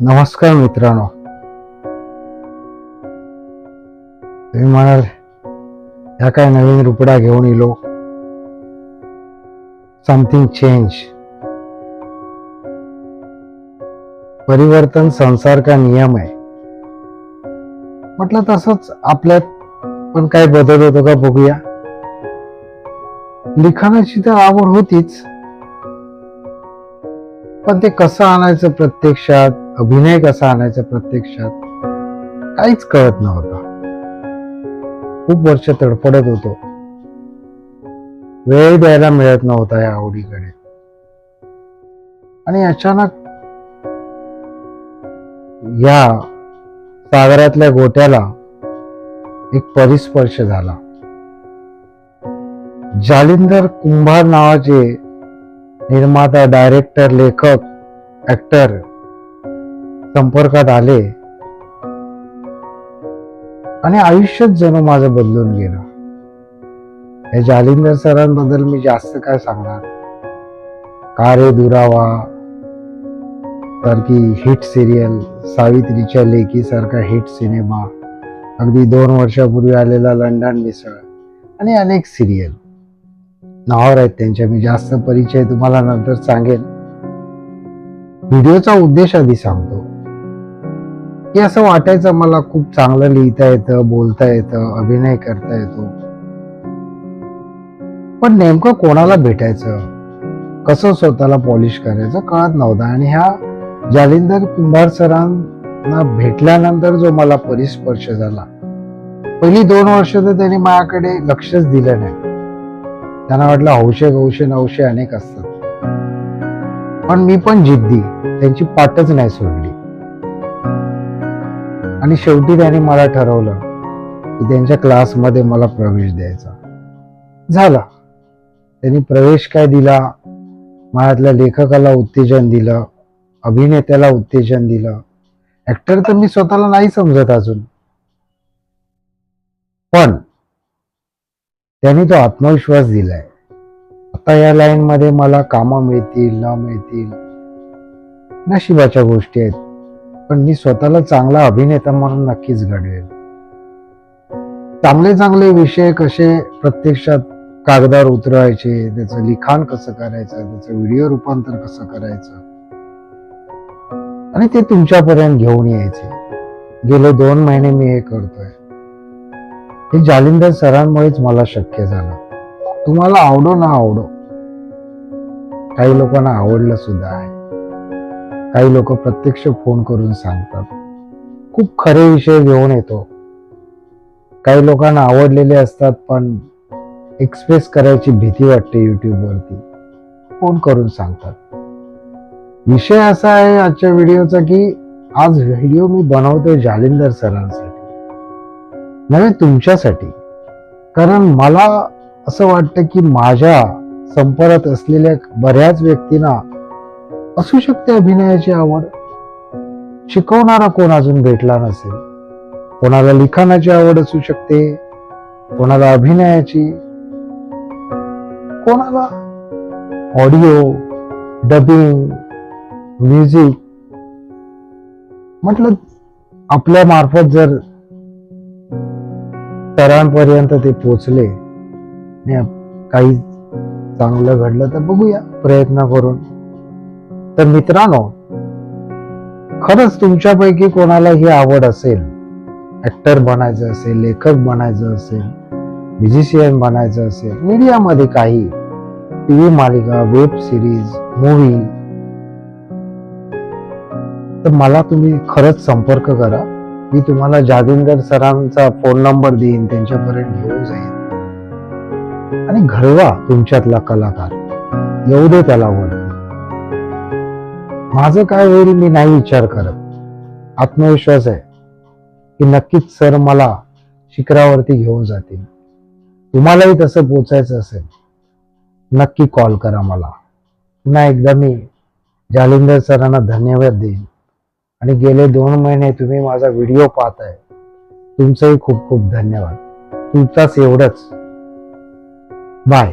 नमस्कार मित्रांनो. तुम्ही म्हणाल ह्या काय नवीन रुपडा घेऊन येलो समथिंग चेंज परिवर्तन संसार का नियम आहे? म्हटलं तसंच आपल्यात पण काय बदल होतो का बघूया? लिखाणाची तर आवड होतीच. पण ते कसं आणायचं प्रत्यक्षात? अभिनय कसा आणायचा प्रत्यक्षात काहीच कळत नव्हतं. खूप वर्ष तडफडत होतो. वेळ द्यायला मिळत नव्हता या आवडीकडे. आणि अचानक या सागरातल्या गोट्याला एक परिस्पर्श झाला. जालिंदर कुंभार नावाचे निर्माता डायरेक्टर लेखक ऍक्टर संपर्कात आले आणि आयुष्यच जणू माझं बदलून गेलं. या जालिंदर सरांबद्दल मी जास्त काय सांगणार? का रे दुरावा? सारखी हिट सिरियल सावित्रीच्या लेकी सारखा हिट सिनेमा अगदी दोन वर्षापूर्वी आलेला लंडन मिसळ आणि अनेक सिरियल. नावावर आहेत त्यांच्या. मी जास्त परिचय तुम्हाला नंतर सांगेन. व्हिडिओचा उद्देश आधी सांगतो. की असं वाटायचं मला खूप चांगलं लिहिता येतं बोलता येतं अभिनय करता येतो. पण नेमकं कोणाला भेटायचं? कसं स्वतःला पॉलिश करायचं? कळत नव्हतं. आणि ह्या जालिंदर कुंभार सरांना भेटल्यानंतर जो मला परिस्पर्श झाला पहिली दोन वर्ष तर त्यांनी माझ्याकडे लक्षच दिलं नाही. त्यांना वाटलं हौशे गौशे नवशे अनेक असतात. पण मी पण जिद्दी. त्यांची पाठच नाही सोडली. आणि शेवटी त्यांनी मला ठरवलं की त्यांच्या क्लासमध्ये मला प्रवेश द्यायचा. झाला. त्यांनी प्रवेश काय दिला? मनातल्या लेखकाला उत्तेजन दिलं अभिनेत्याला उत्तेजन दिलं. ऍक्टर तर मी स्वतःला नाही समजत अजून. पण त्यांनी तो आत्मविश्वास दिलाय. आता या लाईन मध्ये मला कामं मिळतील न मिळतील नशिबाच्या गोष्टी आहेत. पण मी स्वतःला चांगला अभिनेता म्हणून नक्कीच घडवेल. चांगले चांगले विषय कसे प्रत्यक्षात कागदावर उतरवायचे त्याचं लिखाण कसं करायचं त्याचं व्हिडिओ रूपांतर कसं करायचं? आणि ते तुमच्यापर्यंत घेऊन यायचे. गेले दोन महिने मी हे करतोय. हे जालिंदर सरांमुळेच मला शक्य झालं. तुम्हाला आवडो ना आवडो. काही लोकांना आवडलं सुद्धा आहे. काही लोक प्रत्यक्ष फोन करून सांगतात. खूप खरे विषय घेऊन येतो. काही लोकांना आवडलेले असतात पण एक्सप्रेस करायची भीती वाटते युट्यूबवरती फोन करून सांगतात. विषय असा आहे आजच्या व्हिडिओचा की आज व्हिडिओ मी बनवतोय जालिंदर सरांसाठी. नव्हे तुमच्यासाठी. कारण मला असं वाटतं की माझ्या संपर्कात असलेल्या बऱ्याच व्यक्तींना असू शकते अभिनयाची आवड. शिकवणारा कोण अजून भेटला नसेल? कोणाला लिखाणाची आवड असू शकते? कोणाला अभिनयाची? कोणाला ऑडिओ डबिंग म्युझिक? म्हटलं आपल्या मार्फत जर तरांपर्यंत ते पोचले काही चांगलं घडलं तर बघूया. प्रयत्न करून. तर मित्रांनो खरंच तुमच्यापैकी कोणाला ही आवड असेल ऍक्टर बनायचं असेल लेखक बनायचं असेल म्युझिशियन बनायचं असेल मीडियामध्ये काही टीव्ही मालिका वेब सिरीज मूवी तर मला तुम्ही खरंच संपर्क करा. मी तुम्हाला जादिंदर सरांचा फोन नंबर देईन त्यांच्यापर्यंत घेऊन जाईन. आणि घडवा तुमच्यातला कलाकार येऊ दे त्याला वर. माझं काय होईल मी नाही विचार करत. आत्मविश्वास आहे की नक्कीच सर मला शिखरावरती घेऊन जातील. तुम्हालाही तसं पोचायचं असेल नक्की कॉल करा मला. पुन्हा एकदा मी जालिंदर सरांना धन्यवाद देईन. आणि गेले दोन महिने तुम्ही माझा व्हिडिओ पाहताय. तुमचंही खूप खूप धन्यवाद. तुमचाच एवढंच. बाय.